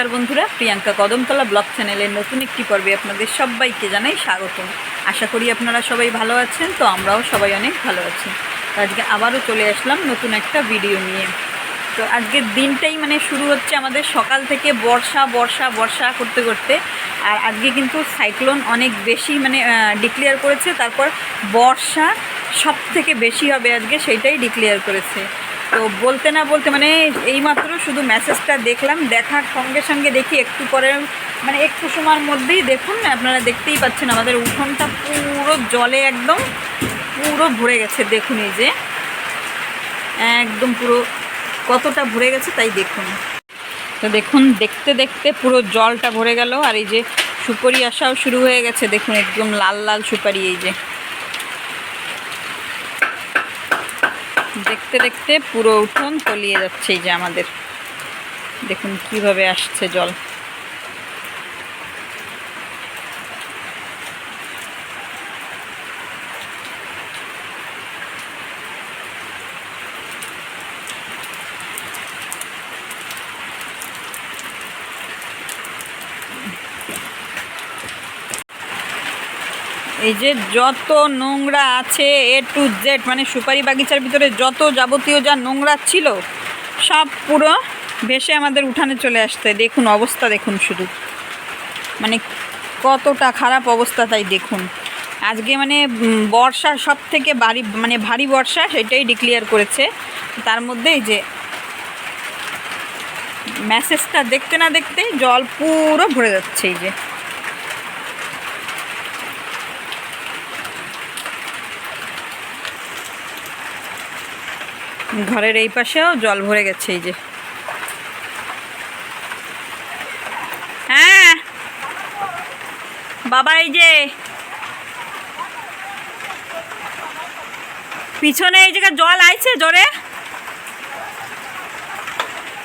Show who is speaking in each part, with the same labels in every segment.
Speaker 1: নমস্কার বন্ধুরা, প্রিয়াঙ্কা কদমতলা ব্লগ চ্যানেলের নতুন একটি পর্বে আপনাদের সবাইকে জানাই স্বাগতম। আশা করি আপনারা সবাই ভালো আছেন, তো আমরাও সবাই অনেক ভালো আছি। তো আজকে আবারও চলে আসলাম নতুন একটা ভিডিও নিয়ে। তো আজকের দিনটাই মানে শুরু হচ্ছে আমাদের সকাল থেকে বর্ষা বর্ষা বর্ষা করতে করতে। আর আজকে কিন্তু সাইক্লোন অনেক বেশি মানে ডিক্লেয়ার করেছে। তারপর বর্ষা সব থেকে বেশি হবে আজকে, সেইটাই ডিক্লেয়ার করেছে। তো বলতে না বলতে মানে এইমাত্র শুধু মেসেজটা দেখলাম, দেখার সঙ্গে সঙ্গে দেখি একটু পরে মানে একটু সময়ের মধ্যেই দেখুন, আপনারা দেখতেই পাচ্ছেন আমাদের উঠোনটা পুরো জলে একদম, পুরো ভরে গেছে, দেখুন এই যে। একদম পুরো কতটা ভরে গেছে তাই দেখুন। তো দেখুন, দেখতে দেখতে পুরো জলটা ভরে গেল, আর এই যে সুপারি আসাও শুরু হয়ে গেছে, দেখুন একদম লাল লাল সুপারি এই যে। দেখতে দেখতে পুরো উঠোন তলিয়ে যাচ্ছে এই যে আমাদের। দেখুন কীভাবে আসছে জল। এই যে যত নোংরা আছে এ টু জেড মানে সুপারি বাগিচার ভিতরে যত যাবতীয় যা নোংরা ছিল, সব পুরো ভেসে আমাদের উঠানে চলে আসতে। দেখুন, অবস্থা দেখুন শুধু। মানে কতটা খারাপ অবস্থা তাই দেখুন। আজকে মানে বর্ষা সব থেকে ভারী মানে ভারী বর্ষা, সেটাই ডিক্লেয়ার করেছে। তার মধ্যে এই যে মেসেজটা দেখতে না দেখতে জল পুরো ভরে যাচ্ছে এই যে। ঘরের এই পাশেও জল ভরে গেছে, এই যে। হ্যাঁ। বাবা, এই যে। পিছনে এই জায়গায় জল আইছে জোরে?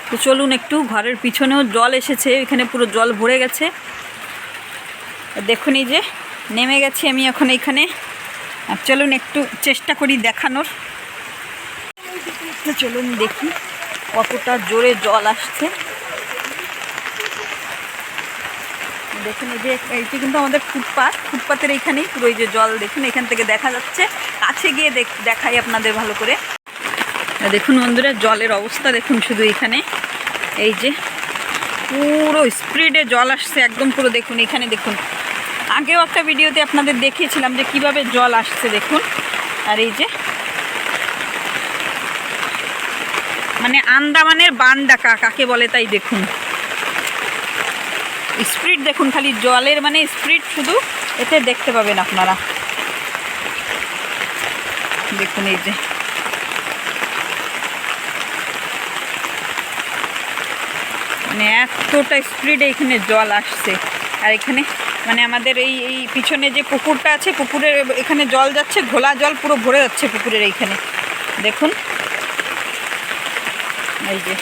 Speaker 1: তো চলুন একটু, ঘরের পিছনেও জল এসেছে, এখানে পুরো জল ভরে গেছে। দেখুন এই যে, নেমে গেছি আমি এখন আর চলুন একটু চেষ্টা করি দেখানোর। তো চলুন দেখি কতটা জোরে জল আসছে। দেখুন, এই যে, এইটি কিন্তু আমাদের ফুটপাথ ফুটপাথের এইখানেই পুরো এই যে জল দেখুন, এখান থেকে দেখা যাচ্ছে। কাছে গিয়ে দেখ- দেখাই আপনাদের ভালো করে। দেখুন বন্ধুরা, জলের অবস্থা দেখুন শুধু এখানে। এই যে, পুরো স্পিডে জল আসছে একদম পুরো। দেখুন, এখানে দেখুন। আগেও একটা ভিডিওতে আপনাদের দেখিয়েছিলাম যে কীভাবে জল আসছে, দেখুন। আর এই যে মানে আন্দামানের বান ডাকা কাকে বলে তাই দেখুন। স্পিড দেখুন, খালি জলের মানে স্পিড শুধু এতে দেখতে পাবেন আপনারা। দেখুন এই যে। মানে এতটা স্পিডে এখানে জল আসছে। আর এখানে মানে আমাদের এই এই পিছনে যে পুকুরটা আছে, পুকুরের এখানে জল যাচ্ছে, ঘোলা জল পুরো ভরে যাচ্ছে পুকুরের এইখানে। দেখুন। এই যে।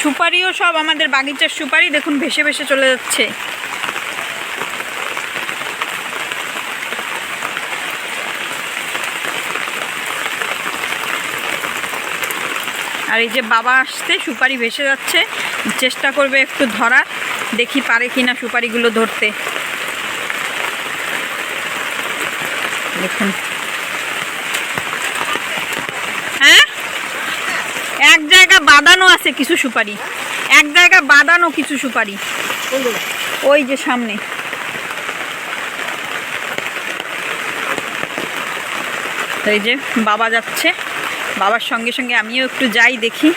Speaker 1: সুপারিও সব আমাদের বাগিচার সুপারি দেখুন, ভেসে ভেসে চলে যাচ্ছে। আর এই যে বাবা আসতে সুপারি ভেসে যাচ্ছে। চেষ্টা করবে একটু ধরার, দেখি পারে কিনা সুপারিগুলো ধরতে। দেখুন হ্যাঁ এক জায়গা বাঁধানো আছে কিছু সুপারি। এক জায়গা বাঁধানো কিছু সুপারি। ওই যে সামনে। এই যে বাবা যাচ্ছে। বাবার সঙ্গে সঙ্গে আমিও একটু যাই দেখি।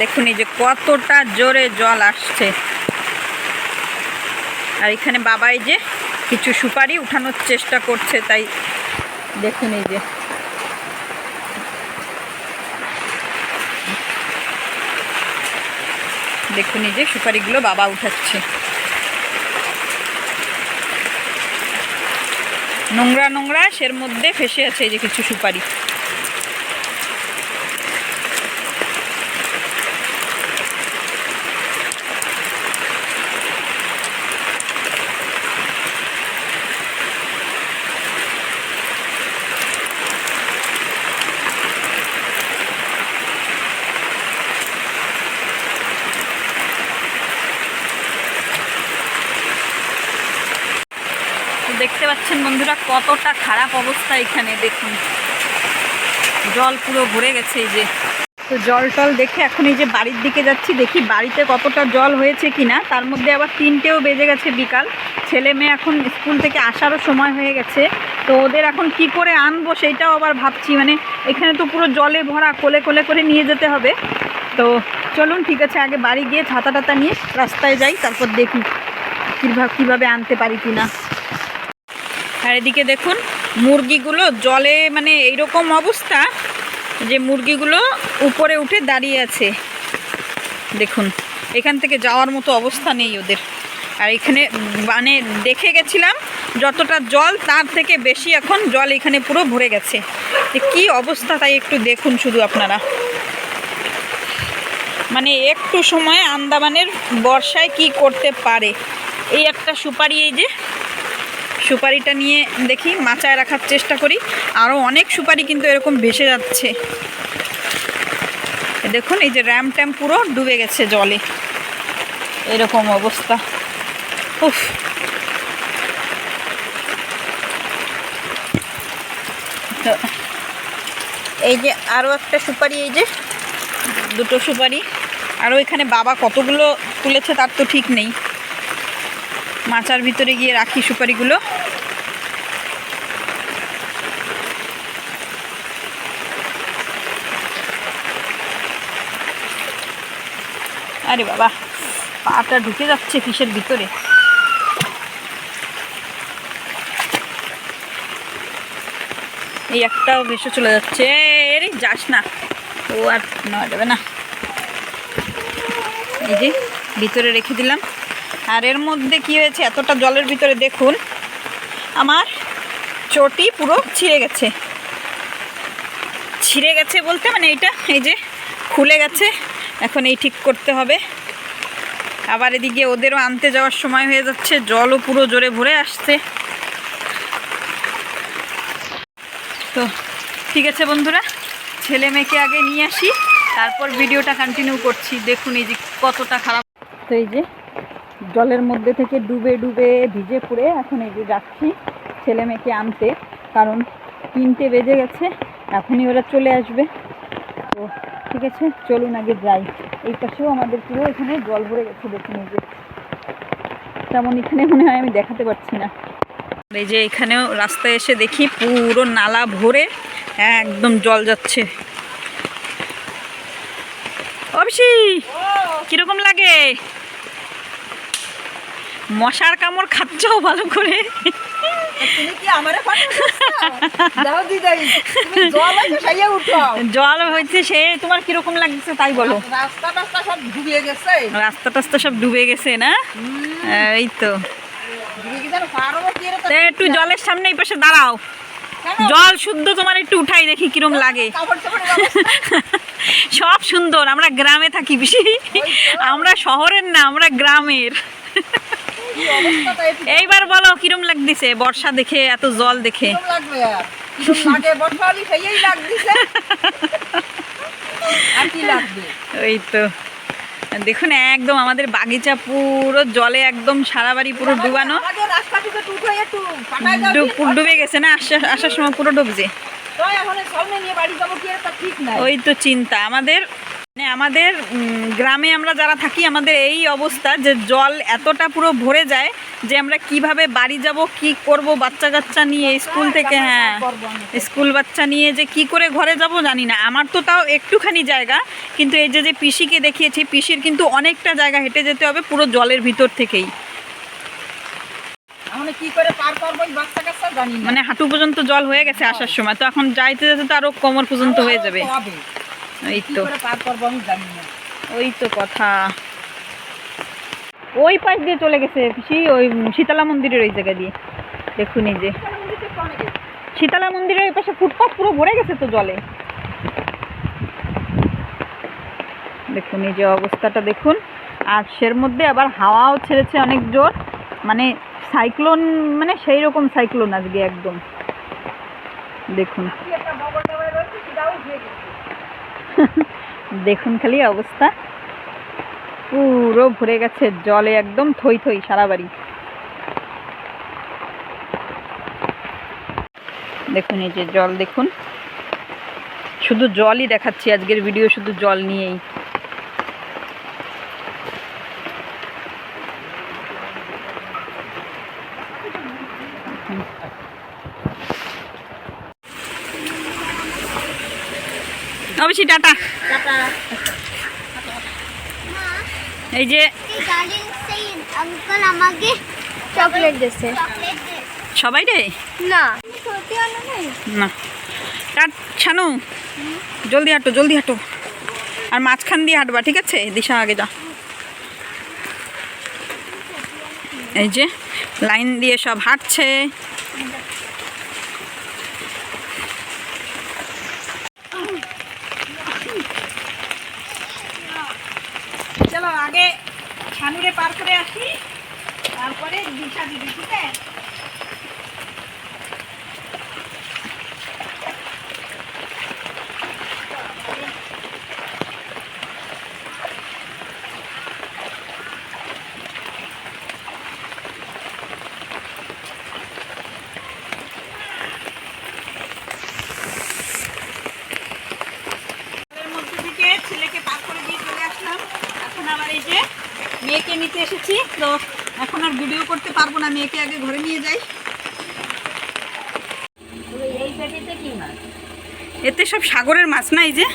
Speaker 1: দেখুন এই যে কতটা জোরে জল আসছে। আর এখানে বাবা এই যে কিছু সুপারি উঠানোর চেষ্টা করছে, তাই দেখুন এই যে। দেখুন এই যে সুপারিগুলো বাবা উঠাচ্ছে। নোংরা নোংরা, সের মধ্যে ফেসে আছে এই যে কিছু সুপারি। পাচ্ছেন বন্ধুরা, কতটা খারাপ অবস্থা এখানে, দেখুন। জল পুরো ভরে গেছে এই যে। তো জল টল দেখে এখন এই যে বাড়ির দিকে যাচ্ছি, দেখি বাড়িতে কতটা জল হয়েছে কিনা। তার মধ্যে আবার তিনটেও বেজে গেছে বিকাল। ছেলে মেয়ে এখন স্কুল থেকে আসারও সময় হয়ে গেছে। তো ওদের এখন কি করে আনব সেইটাও আবার ভাবছি। মানে এখানে তো পুরো জলে ভরা, কোলে কোলে করে নিয়ে যেতে হবে। তো চলুন, ঠিক আছে, আগে বাড়ি গিয়ে ছাতা টাতা নিয়ে রাস্তায় যাই, তারপর দেখি কীভাবে কীভাবে আনতে পারি কি না আর এদিকে দেখুন, মুরগিগুলো জলে মানে এইরকম অবস্থা যে মুরগিগুলো উপরে উঠে দাঁড়িয়ে আছে। দেখুন, এখান থেকে যাওয়ার মতো অবস্থা নেই ওদের। আর এখানে মানে দেখে গেছিলাম, যতটা জল তার থেকে বেশি এখন জল এখানে পুরো ভরে গেছে। কী অবস্থা তাই একটু দেখুন শুধু আপনারা। মানে একটু সময় আন্দামানের বর্ষায় কি করতে পারে। এই একটা সুপারি এই যে সুপারিটা নিয়ে দেখি, মাচায় রাখার চেষ্টা করি। আরও অনেক সুপারি কিন্তু এরকম ভেসে যাচ্ছে। দেখুন, এই যে র্যাম ট্যাম পুরো ডুবে গেছে জলে। এরকম অবস্থা। উফ। এই যে আরও একটা সুপারি, এই যে দুটো সুপারি। আরও এখানে বাবা কতগুলো তুলেছে তার তো ঠিক নেই। মাচার ভিতরে গিয়ে রাখি সুপারিগুলো। আরে বাবা, পাটা ঢুকে যাচ্ছে ফিসের ভিতরে? এই একটাও ভেসে চলে যাচ্ছে। এরে যাস না। ও আর নেওয়া যাবে না। এই যে, ভিতরে রেখে দিলাম। আর এর মধ্যে কি হয়েছে? এতটা জলের ভিতরে দেখুন, আমার চটি পুরো ছিঁড়ে গেছে। ছিঁড়ে গেছে বলতে মানে এইটা, এই যে খুলে গেছে। এখন এই ঠিক করতে হবে। আবার এদিকে ওদেরও আনতে যাওয়ার সময় হয়ে যাচ্ছে, জলও পুরো জোরে ভরে আসছে। তো, ঠিক আছে বন্ধুরা, ছেলে মেয়েকে আগে নিয়ে আসি, তারপর ভিডিওটা কন্টিনিউ করছি। দেখুন এই যে কতটা খারাপ। তো এই যে জলের মধ্যে থেকে ডুবে ডুবে ভিজে পড়ে এখন এই যে যাচ্ছি ছেলে মেয়েকে আনতে, কারণ তিনটে বেজে গেছে, এখনই ওরা চলে আসবে। তো ঠিক আছে? চলুন আগে যাই। এই পাশেও আমাদের পুরো এখানে জল ভরে গেছে দেখুন এই যে তেমন এখানে মনে হয় আমি দেখাতে পারছি না। এই যে এখানেও রাস্তায় এসে দেখি পুরো নালা ভরে একদম জল যাচ্ছে। অবশ্যই কীরকম লাগে? মশার কামড় খাচ্ছ ভালো করে?
Speaker 2: তুমি কি আমারে দাও দিদাই জল আছে উঠো।
Speaker 1: জল হয়েছে সে তোমার কীরকম লাগছে তাই বলো।
Speaker 2: রাস্তা টাস্তা সব ডুবিয়ে গেছে।
Speaker 1: রাস্তা টাস্তা সব ডুবে গেছে না? এই তো।
Speaker 2: ডুবে
Speaker 1: একটু জলের সামনে এই পাশে দাঁড়াও। জল শুদ্ধ তোমার একটু উঠাই দেখি কিরম লাগে। সব সুন্দর আমরা গ্রামে থাকি বেশি আমরা শহরের না আমরা গ্রামের
Speaker 2: কি অবস্থা তাই একটু
Speaker 1: এইবার বলো কিরম লাগতেছে? বর্ষা দেখে এত জল দেখে। ওই তো। দেখুন একদম আমাদের বাগিচা পুরো জলে একদম সারা বাড়ি পুরো ডুবানো। ডুব- গেছে না? আসা- আসার সময় পুরো ডুবছে। ওই তো চিন্তা। আমাদের আমাদের গ্রামে আমরা যারা থাকি আমাদের এই অবস্থা যে জল এতটা পুরো ভরে যায় যে আমরা কীভাবে বাড়ি যাব কি করব বাচ্চা কাচ্চা নিয়ে স্কুল থেকে হ্যাঁ স্কুল বাচ্চা নিয়ে যে কি করে ঘরে যাব জানি না। আমার তো তাও একটুখানি জায়গা কিন্তু এই যে যে পিসিকে দেখিয়েছি পিসির কিন্তু অনেকটা জায়গা হেঁটে যেতে হবে পুরো জলের ভিতর থেকেই। মানে হাঁটু পর্যন্ত জল হয়ে গেছে আসার সময় তো এখন যাইতে যেতে তো আরও কোমর পর্যন্ত হয়ে যাবে। এই তো। ওই তো কথা। ওই পাশ দিয়ে চলে গেছে ওই শীতলা মন্দিরের ওই জায়গা দিয়ে। দেখুন এই যে। শীতলা মন্দিরের ওই পাশে ফুটপাথ পুরো ভরে গেছে তো জলে। দেখুন এই যে অবস্থাটা দেখুন। আর সের মধ্যে আবার হাওয়াও ছেড়েছে অনেক জোর। মানে সাইক্লোন মানে সেই রকম সাইক্লোন আজকে একদম। দেখুন। দেখুন খালি অবস্থা। পুরো ভরে গেছে, জলে একদম থই থই সারা বাড়ি। দেখুন, এই যে জল দেখুন। শুধু জলই দেখাচ্ছি আজকের ভিডিও শুধু জল নিয়েই। অবশ্যই টাটা। এই যে
Speaker 3: চকলেট দিয়েছে।
Speaker 1: সবাই রে?
Speaker 3: না।
Speaker 1: কাট ছানু জলদি হাঁটো জলদি হাঁটো। আর মাঝখান দিয়ে হাঁটবা ঠিক আছে? দিশা আগে যা। এই যে লাইন দিয়ে সব হাঁটছে চলো আগে ছানুরে পার করে আসি তারপরে দিশা দিদি ঠিক আছে? ছেলেকে পার করে দিয়ে চলে আসলাম। এখন আবার এই যে মেয়েকে নিতে এসেছি। তো এখন আর ভিডিও করতে পারব না মেয়েকে আগে ঘরে নিয়ে যাই। এতে সব সাগরের মাছ না এই যে?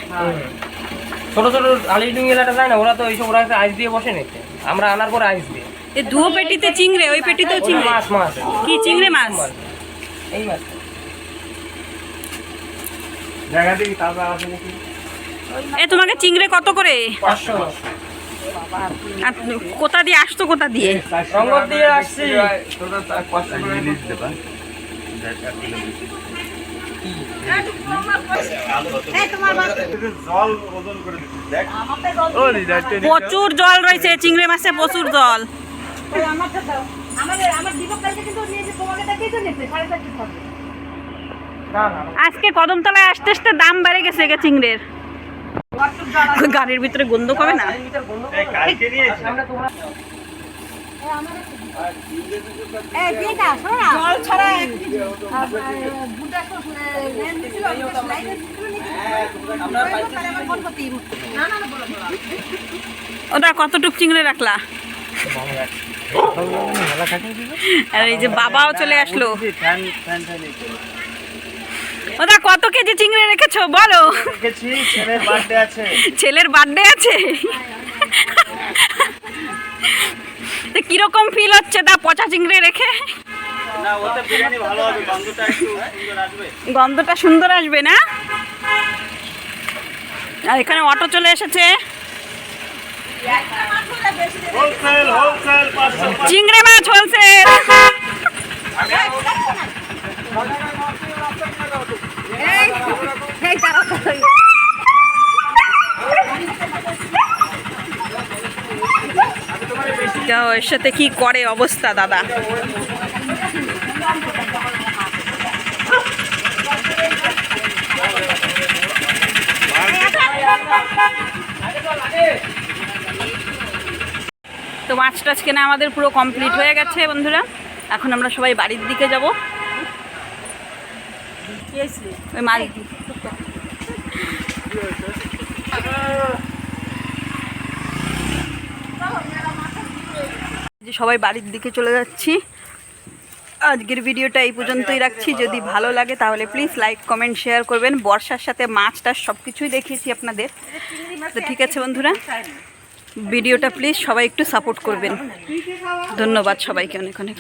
Speaker 4: ছোট ছোট আলি ডিঙ্গেলাটা যায় না ওরা তো এইসব ওরা আইস দিয়ে বসে নিতে আমরা আনার পরে আইস দিয়ে
Speaker 1: এই দুও পেটিতে চিংড়ে ওই পেটিতেও চিংড়ে?
Speaker 4: মাছ মাছ।
Speaker 1: কি চিংড়ে মাছ?
Speaker 4: এই মাছ।
Speaker 1: জায়গা দিই তাজা আছে নাকি এ তোমাকে চিংড়ে কত করে?
Speaker 4: পাঁচশো।
Speaker 1: আর কোথা দিয়ে আসতো কোথা দিয়ে?
Speaker 4: রঙ্গর দিয়ে আসছি।
Speaker 1: প্রচুর জল রয়েছে চিংড়ি মাছে প্রচুর জল। আজকে কদমতলায় আসতে আসতে দাম বেড়ে গেছে গে চিংড়ের। গাড়ির ভিতরে গন্ধ কবে না? ওটা কতটুক চিংড়ে রাখলা? আর এই যে বাবাও চলে আসলো। কত কেজি চিংড়ি রেখেছো বলো ছেলের বার্থডে আছে তো কীরকম ফিল হচ্ছে তা পচা চিংড়ি রেখে গন্ধটা সুন্দর আসবে না আর এখানে অটো চলে এসেছে চিংড়ে মাছ হোলসেল এর সাথে কি করে অবস্থা, দাদা? তো মাছ টাছ কেনা আমাদের পুরো কমপ্লিট হয়ে গেছে, বন্ধুরা। এখন আমরা সবাই বাড়ির দিকে যাব। ওই মাছ যে সবাই বাড়ির দিকে চলে যাচ্ছি। আজকের ভিডিওটা এই পর্যন্তই রাখছি। যদি ভালো লাগে তাহলে প্লিজ লাইক কমেন্ট শেয়ার করবেন। বর্ষার সাথে মাছ টাছ সব কিছুই দেখিয়েছি আপনাদের। তো ঠিক আছে বন্ধুরা, ভিডিওটা প্লিজ সবাই একটু সাপোর্ট করবেন। ধন্যবাদ সবাইকে অনেক অনেক।